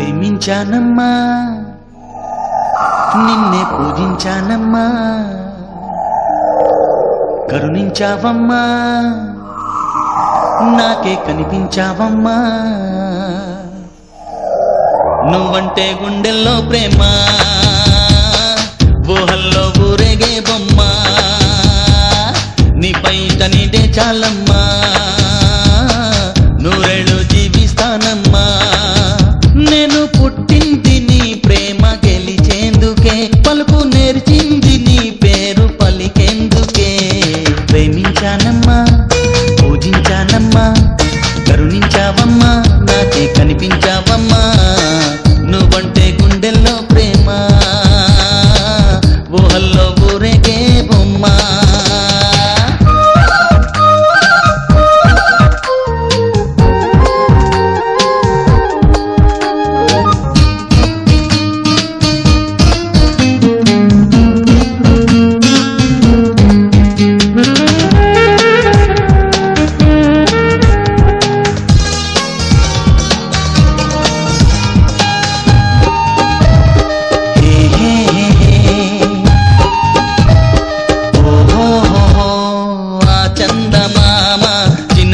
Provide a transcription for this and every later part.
ప్రేమించానమ్మా. నిన్నే పూజించానమ్మా. కరుణించావమ్మా. నాకే కనిపించావమ్మా. నువ్వంటే గుండెల్లో ప్రేమ. ఊహల్లో ఊరేగే బొమ్మ. నీపై తనిదే చాలమ్మా. కరుణించావమ్మా నాకే కనిపించావమ్మా.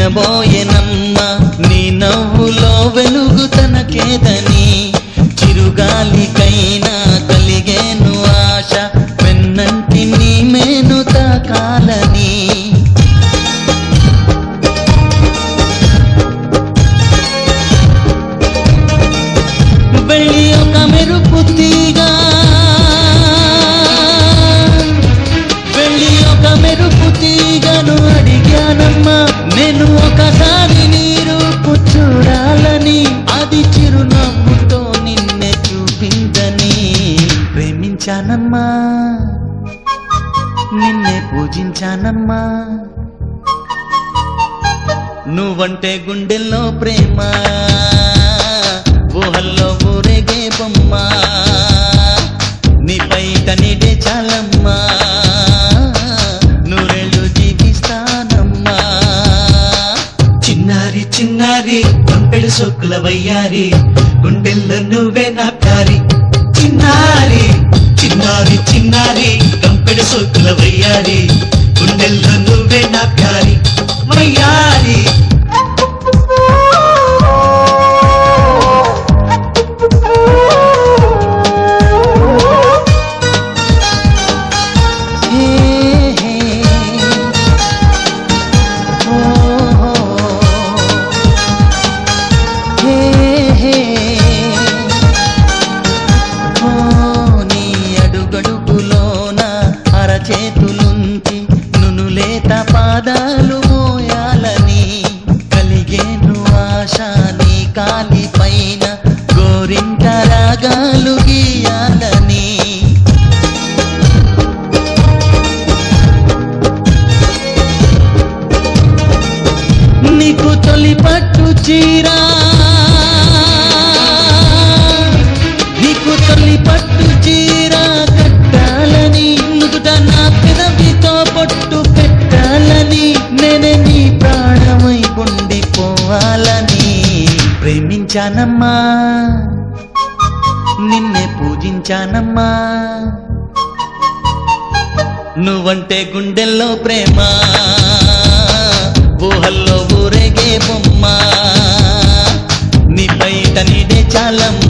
చినబోయెనమ్మ నీ నవ్వులో వెలుగు తనకేదని నేను ఒకసారి నీరు చూడాలని అది చిరునవ్వుతో నిన్నే చూపిందని ప్రేమించానమ్మా. నిన్నే పూజించానమ్మా. నువ్వంటే గుండెల్లో ప్రేమ ఊహల్లో ఊరేగే బొమ్మ. నీపై కనిడే చాలమ్మా. చిన్నారి సొక్కుల వయ్యారి గుండెల్లో నువ్వే నా ప్యారి చిన్నారి చిన్నారి చిన్నారి కంపెడు సొక్కుల వయ్యారి గుండెల్లో నువ్వే నా ప్యారి వయ్యారి పాదాలు మోయాలని కలిగేను ఆశ నీ కాలి పైన గోరింట రాగాలు గీయాలని. నీకు తొలి పట్టు చీరా పూజించానమ్మా. నిన్నే పూజించానమ్మా. నువ్వంటే గుండెల్లో ప్రేమ ఊహల్లో ఊరేగే బొమ్మ. నీపై తనిడే చాలమ్మ.